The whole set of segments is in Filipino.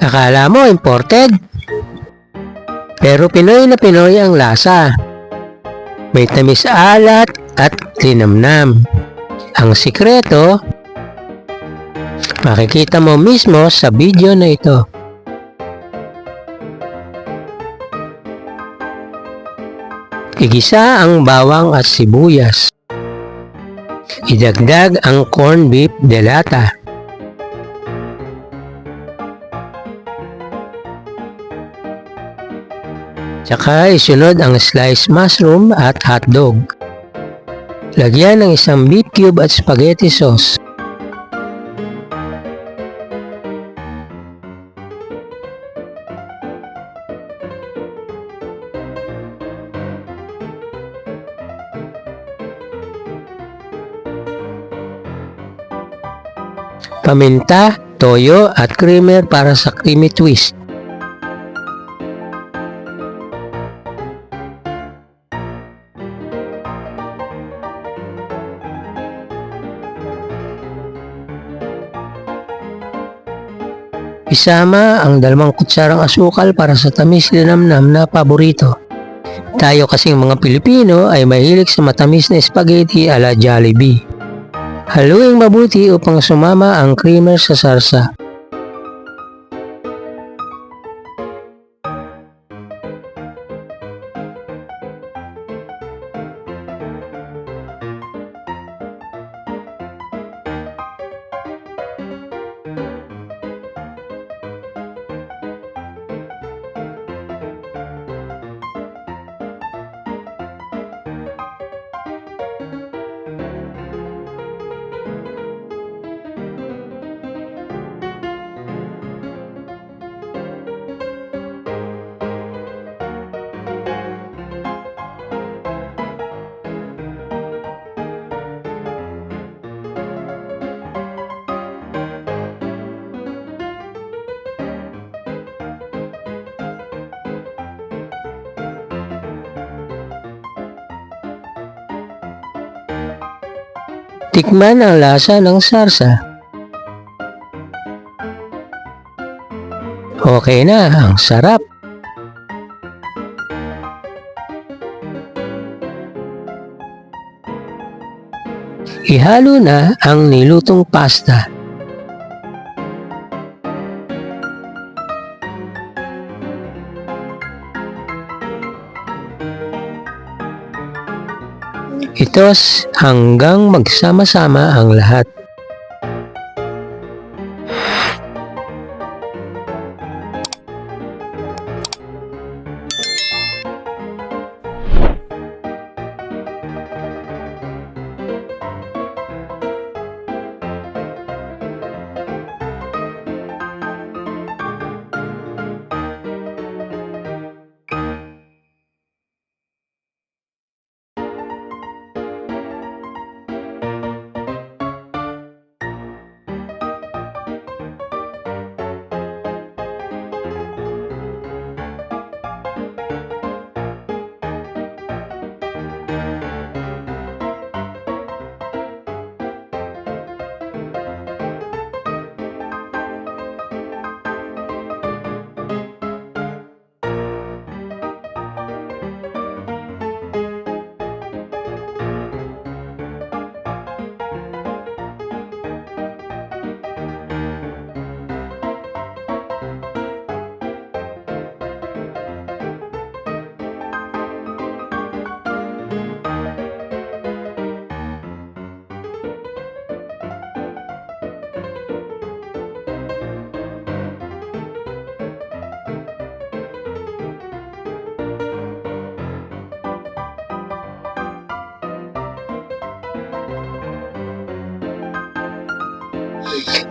Akala mo imported? Pero Pinoy na Pinoy ang lasa. May tamis alat at linamnam. Ang sikreto, makikita mo mismo sa video na ito. Igisa ang bawang at sibuyas. Idagdag ang corned beef delata. Tsaka isunod ang sliced mushroom at hotdog. Lagyan ng isang beef cube at spaghetti sauce. Paminta, toyo at creamer para sa creamy twist. Isama ang dalawang kutsarang asukal para sa tamis linamnam na paborito. Tayo kasing mga Pilipino ay mahilig sa matamis na spaghetti ala Jollibee. Haluing mabuti upang sumama ang creamer sa sarsa. Tikman ang lasa ng sarsa. Okay na, ang sarap. Ihalo na ang nilutong pasta. Itos hanggang magsama-sama ang lahat.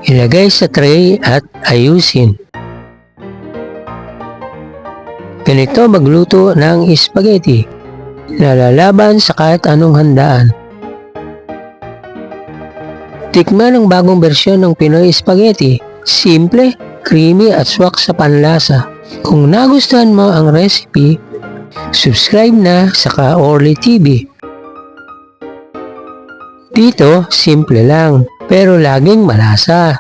Ilagay sa tray at ayusin. Ganito magluto ng spaghetti. Nalalaban sa kahit anong handaan. Tikman ang bagong bersyon ng Pinoy Spaghetti. Simple, creamy at swak sa panlasa. Kung nagustuhan mo ang recipe, subscribe na sa Ka-Orly TV. Dito, simple lang, pero laging malasa.